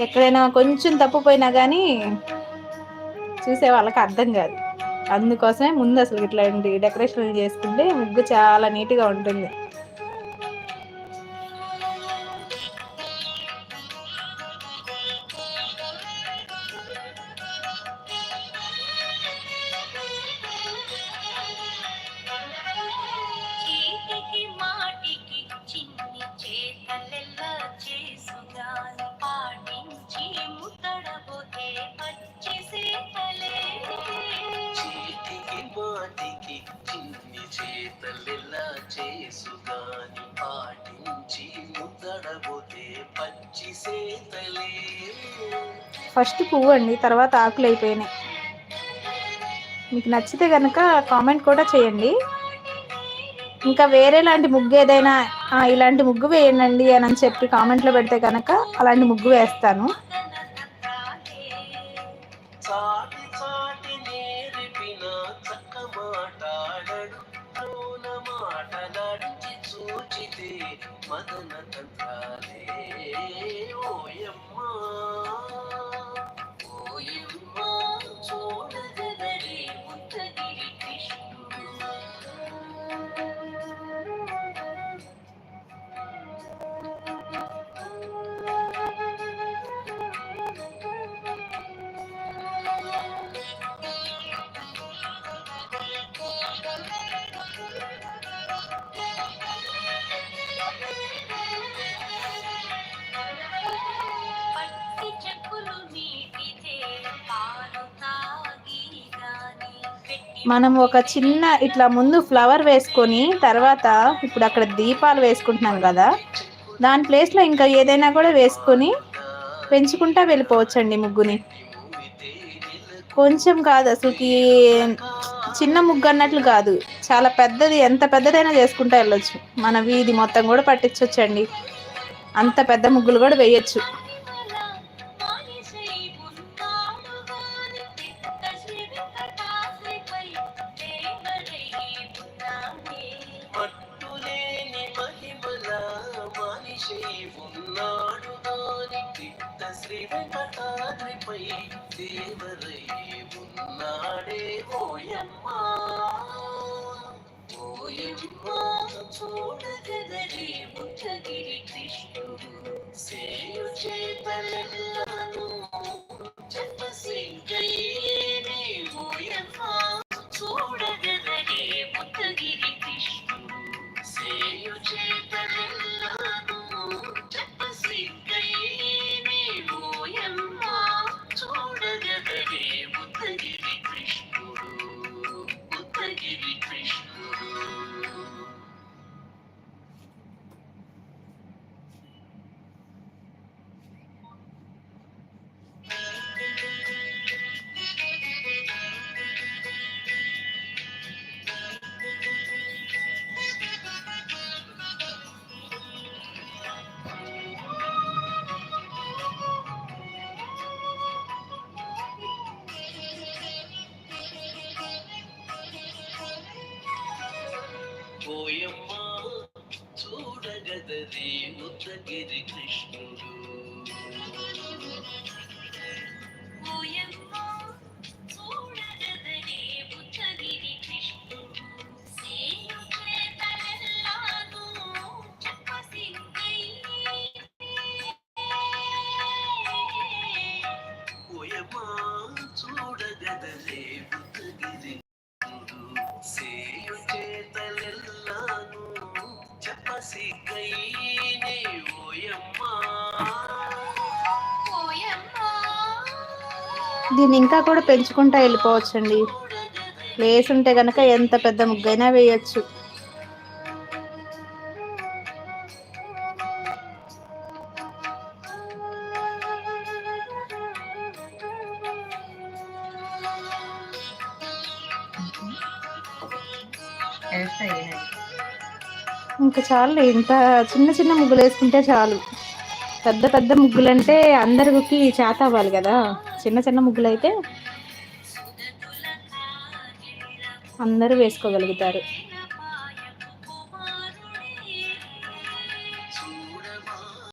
ఎక్కడైనా కొంచెం తప్పుపోయినా కానీ చూసే వాళ్ళకి అర్థం కాదు. అందుకోసమే ముందు అసలు ఇట్లాంటి డెకరేషన్ చేసుకుంటే ముగ్గు చాలా నీట్గా ఉంటుంది. మాటికి చిన్ని చేతలెలా చేసుగాని పాటించి ముద్దడబోతే పచ్చి సేతలే. ఫస్ట్ పువ్వు అండి తర్వాత ఆకులు అయిపోయినాయి. మీకు నచ్చితే కనుక కామెంట్ కూడా చేయండి. ఇంకా వేరే లాంటి ముగ్గు ఏదైనా "ఆ, ఇలాంటి ముగ్గు వేయండి అని అని చెప్పి కామెంట్లో పెడితే కనుక అలాంటి ముగ్గు వేస్తాను. చక్క మాటాడడు లోన మాటలాడించి చూచితే మదన తంత్రాలే. మనం ఒక చిన్న ఇట్లా ముందు ఫ్లవర్ వేసుకొని తర్వాత ఇప్పుడు అక్కడ దీపాలు వేసుకుంటున్నాం కదా దాని ప్లేస్లో ఇంకా ఏదైనా కూడా వేసుకొని పెంచుకుంటా వెళ్ళిపోవచ్చండి ముగ్గుని. కొంచెం కాదు అసలుకి చిన్న ముగ్గు అన్నట్లు కాదు చాలా పెద్దది ఎంత పెద్దదైనా చేసుకుంటా వెళ్ళొచ్చు. మన వీధి మొత్తం కూడా పట్టించవచ్చండి అంత పెద్ద ముగ్గులు కూడా వేయచ్చు. ఉన్నాడు దాని కిట్ట శ్రీ వెంకటాద్రిపై దేవరై ఉన్నాడే ఓయమ్మ. ఓయమ్మ చూడగదరి ముద్దగిరి కృష్ణుడు. సేయు చేతలెల్లను ముద్దగిరి కృష్ణుడు పోయమ్మా చూడగదరి ముద్దగిరి కృష్ణుడు. దీన్ని ఇంకా కూడా పెంచుకుంటా వెళ్ళిపోవచ్చండి. ప్లేస్ ఉంటే కనుక ఎంత పెద్ద ముగ్గైనా వేయచ్చు. ఇంకా చాలు ఇంత చిన్న చిన్న ముగ్గులు వేసుకుంటే చాలు. పెద్ద పెద్ద ముగ్గులు అంటే అందరికి చేత అవ్వాలి కదా. చిన్న చిన్న ముగ్గులు అయితే అందరూ వేసుకోగలుగుతారు.